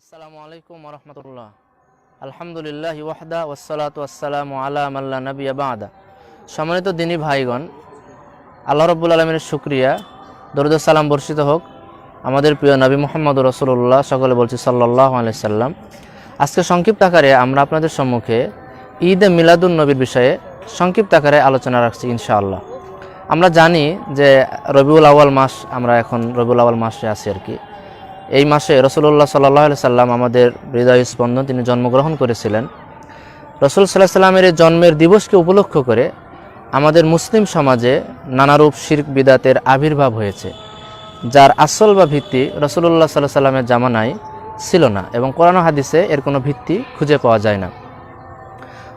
আসসালামু আলাইকুম রহমতুল্লাহ। আলহামদুলিল্লাহ ওয়াহদা ওয়াসালাতু আসসালামু আলা মাল্লা নবিয়া বাদা। সম্মানিত দিনী ভাইগণ, আল্লাহ রব্বুল আলমীর শুক্রিয়া। দরুদ সালাম বর্ষিত হোক। আমাদের প্রিয় নবী মোহাম্মদ রসুল্লাহ সকলে বলছি সাল্লাহ আলাইসাল্লাম আজকে সংক্ষিপ্ত আকারে আমরা আপনাদের সম্মুখে ঈদ এ মিলাদুন নবীর বিষয়ে সংক্ষিপ্ত আকারে আলোচনা রাখছি ইনশাআল্লাহ। আমরা জানি যে রবিউল আওয়াল মাস, আমরা এখন রবিউল আওয়াল মাসে আছি আর কি। এই মাসে রসুল্লাহ সাল্লাহ সাল্লাম আমাদের হৃদয় স্পন্দন, তিনি জন্মগ্রহণ করেছিলেন। রসুল সাল্লাহ সাল্লামের এই জন্মের দিবসকে উপলক্ষ করে আমাদের মুসলিম সমাজে নানারূপ শির্ক, বিদাতের আবির্ভাব হয়েছে, যার আসল বা ভিত্তি রসুল্লাহ সাল্লাহ সাল্লামের জামানায় ছিল না এবং কোরআন হাদিসে এর কোনো ভিত্তি খুঁজে পাওয়া যায় না।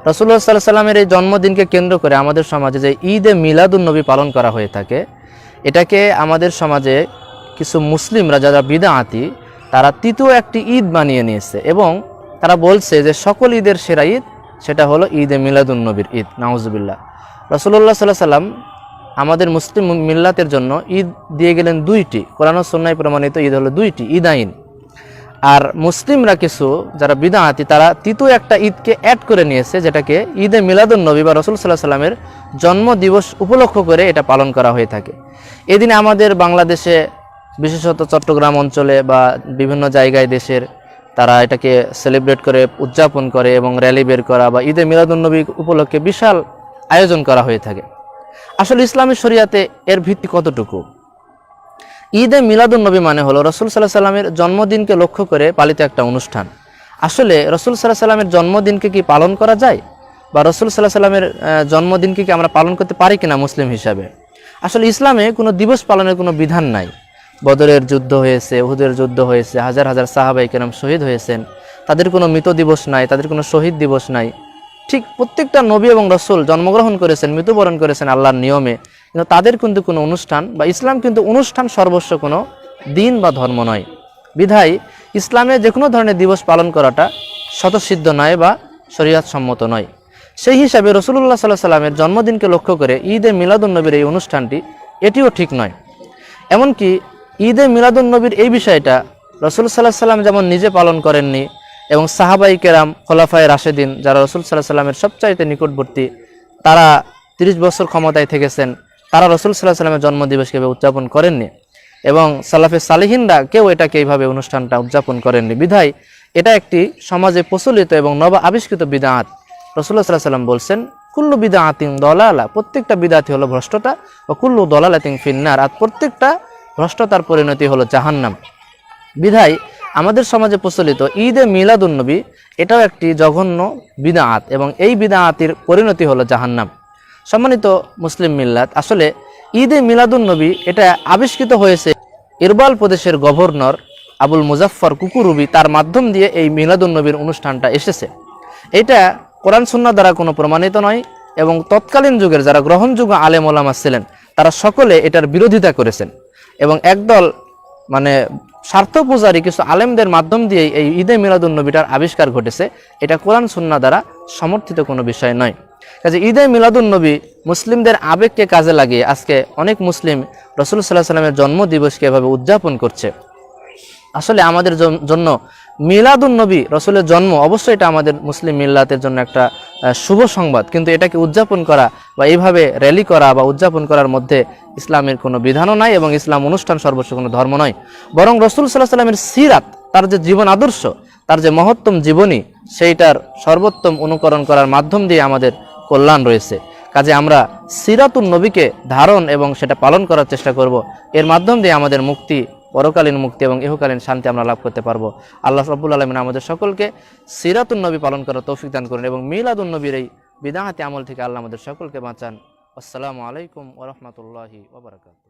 রসুল্লাহ সাল্লাহ সাল্লামের এই জন্মদিনকে কেন্দ্র করে আমাদের সমাজে যে ঈদ এ মিলাদুন নবী পালন করা হয়ে থাকে, এটাকে আমাদের সমাজে কিছু মুসলিমরা যারা বিদাআতি তারা তৃতীয় একটি ঈদ বানিয়ে নিয়েছে এবং তারা বলছে যে সকল ঈদের সেরা ঈদ সেটা হলো ঈদ এ মিলাদুন নবীর ঈদ, নাউজুবিল্লাহ। রসুল্লাহ সাল্লাহ সাল্লাম আমাদের মুসলিম মিল্লাতের জন্য ঈদ দিয়ে গেলেন দুইটি, কোরআন সন্ন্যায় প্রমাণিত ঈদ হলো দুইটি, ঈদ আইন। আর মুসলিমরা কিছু যারা বিদাহাতি তারা তৃতীয় একটা ঈদকে অ্যাড করে নিয়েছে, যেটাকে ঈদে মিলাদুন নবী বা রসুল সাল্লাহ সাল্লামের জন্ম দিবস উপলক্ষ করে এটা পালন করা হয়ে থাকে। এদিনে আমাদের বাংলাদেশে বিশেষত চট্টগ্রাম অঞ্চলে বা বিভিন্ন জায়গায় দেশের তারা এটাকে সেলিব্রেট করে, উদযাপন করে এবং র্যালি বের করা বা ঈদে মিলাদুন নবী উপলক্ষে বিশাল আয়োজন করা হয়ে থাকে। আসলে ইসলামী শরিয়াতে এর ভিত্তি কতটুকু? ঈদে মিলাদুন নবী মানে হলো রসুল সাল্লাহ সাল্লামের জন্মদিনকে লক্ষ্য করে পালিত একটা অনুষ্ঠান। আসলে রসুল সাল্লাহ সাল্লামের জন্মদিনকে কি পালন করা যায়? বা রসুল সাল্লাহ সাল্লামের জন্মদিনকে কি আমরা পালন করতে পারি কিনা মুসলিম হিসাবে? আসলে ইসলামে কোনো দিবস পালনের কোনো বিধান নাই। বদরের যুদ্ধ হয়েছে, উহুদের যুদ্ধ হয়েছে, হাজার হাজার সাহাবাই কেরাম শহীদ হয়েছেন। তাদের কোনো মৃত দিবস নাই, তাদের কোনো শহীদ দিবস নাই। ঠিক প্রত্যেকটা নবী এবং রসুল জন্মগ্রহণ করেছেন, মৃত্যুবরণ করেছেন আল্লাহর নিয়মে। কিন্তু তাদের কিন্তু কোনো অনুষ্ঠান বা ইসলাম কিন্তু অনুষ্ঠান সর্বস্ব কোনো দিন বা ধর্ম নয়। বিধায় ইসলামে যে কোনো ধরনের দিবস পালন করাটা স্বতঃসিদ্ধ নয় বা শরীয়ত সম্মত নয়। সেই হিসাবে রসুল্লাহ সাল্লাহ সাল্লামের জন্মদিনকে লক্ষ্য করে ঈদে মিলাদুন্নবীর এই অনুষ্ঠানটি এটিও ঠিক নয়। এমনকি ঈদে মিলাদুল নবীর এই বিষয়টা রসুল সাল্লাহ সাল্লাম যেমন নিজে পালন করেননি এবং সাহাবাই কেরাম, খোলাফায় রাশেদিন যারা রসুল সাল্লাহ সাল্লামের সবচাইতে নিকটবর্তী, তারা তিরিশ বছর ক্ষমতায় থেকেছেন। তারা রসুল সাল্লাহ সাল্লামের জন্মদিবসকে উদযাপন করেননি এবং সালাফে সালিহিনরা কেউ এটাকে এইভাবে অনুষ্ঠানটা উদযাপন করেননি। বিধায় এটা একটি সমাজে প্রচলিত এবং নব আবিষ্কৃত বিদাঁত রসুল্লাহ সাল্লাহ সাল্লাম বলছেন, কুল্লু বিদা আতিং দলালা। প্রত্যেকটা বিদাতি হলো ভ্রষ্টতা ও কুল্লু দলালাতিং ফিন্নার। আর প্রত্যেকটা ভ্রষ্টতার পরিণতি হলো জাহান্নাম। বিধায় আমাদের সমাজে প্রচলিত ঈদে মিলাদুন্নবী, এটাও একটি জঘন্য বিদাআত এবং এই বিদাআতের পরিণতি হলো জাহান্নাম। সম্মানিত মুসলিম মিল্লাত, আসলে ঈদে মিলাদুন্নবী এটা আবিষ্কৃত হয়েছে ইরবাল প্রদেশের গভর্নর আবুল মুজাফফর কুকুরুবি তার মাধ্যম দিয়ে এই মিলাদুন্নবীর অনুষ্ঠানটা এসেছে। এটা কোরআন সুন্না দ্বারা কোনো প্রমাণিত নয় এবং তৎকালীন যুগের যারা গ্রহণযোগ্য আলেম ওলামা ছিলেন তারা সকলে এটার বিরোধিতা করেছেন। এবং একদল মানে স্বার্থ পূজারী কিছু আলেমদের মাধ্যম দিয়ে এই ঈদে মিলাদুন্নবীটার আবিষ্কার ঘটেছে। এটা কোরআন সুন্না দ্বারা সমর্থিত কোনো বিষয় নয়। কাজে ঈদে মিলাদুন্নবী মুসলিমদের আবেগকে কাজে লাগিয়ে আজকে অনেক মুসলিম রসুল সাল্লাহ সাল্লামের জন্মদিবসকে এভাবে উদযাপন করছে। আসলে আমাদের জন্য মিলাদুন নবী, রসুলের জন্ম, অবশ্যই এটা আমাদের মুসলিম মিল্লাতের জন্য একটা শুভ সংবাদ। কিন্তু এটাকে উদযাপন করা বা এইভাবে র্যালি করা বা উদযাপন করার মধ্যে ইসলামের কোনো বিধানও নাই এবং ইসলাম অনুষ্ঠান সর্বস্ব কোনো ধর্ম নয়। বরং রসুল সাল্লাহ সাল্লামের সিরাত, তার যে জীবন আদর্শ, তার যে মহত্তম জীবনী, সেইটার সর্বোত্তম অনুকরণ করার মাধ্যম দিয়ে আমাদের কল্যাণ রয়েছে। কাজে আমরা সিরাতুন নবীকে ধারণ এবং সেটা পালন করার চেষ্টা করব। এর মাধ্যম দিয়ে আমাদের মুক্তি পরকালীন মুক্তি এবং ইহকালীন শান্তি আমরা লাভ করতে পারব। আল্লাহ রব্বুল আলমিন আমাদের সকলকে সিরাতুন্নবী পালন করার তৌফিক দান করুন এবং মিলাদুন্নবীর এই বিদাহাতি আমল থেকে আল্লাহ আমাদের সকলকে বাঁচান। আসসালামু আলাইকুম ওরহমতুল্লাহি ওবরাকাত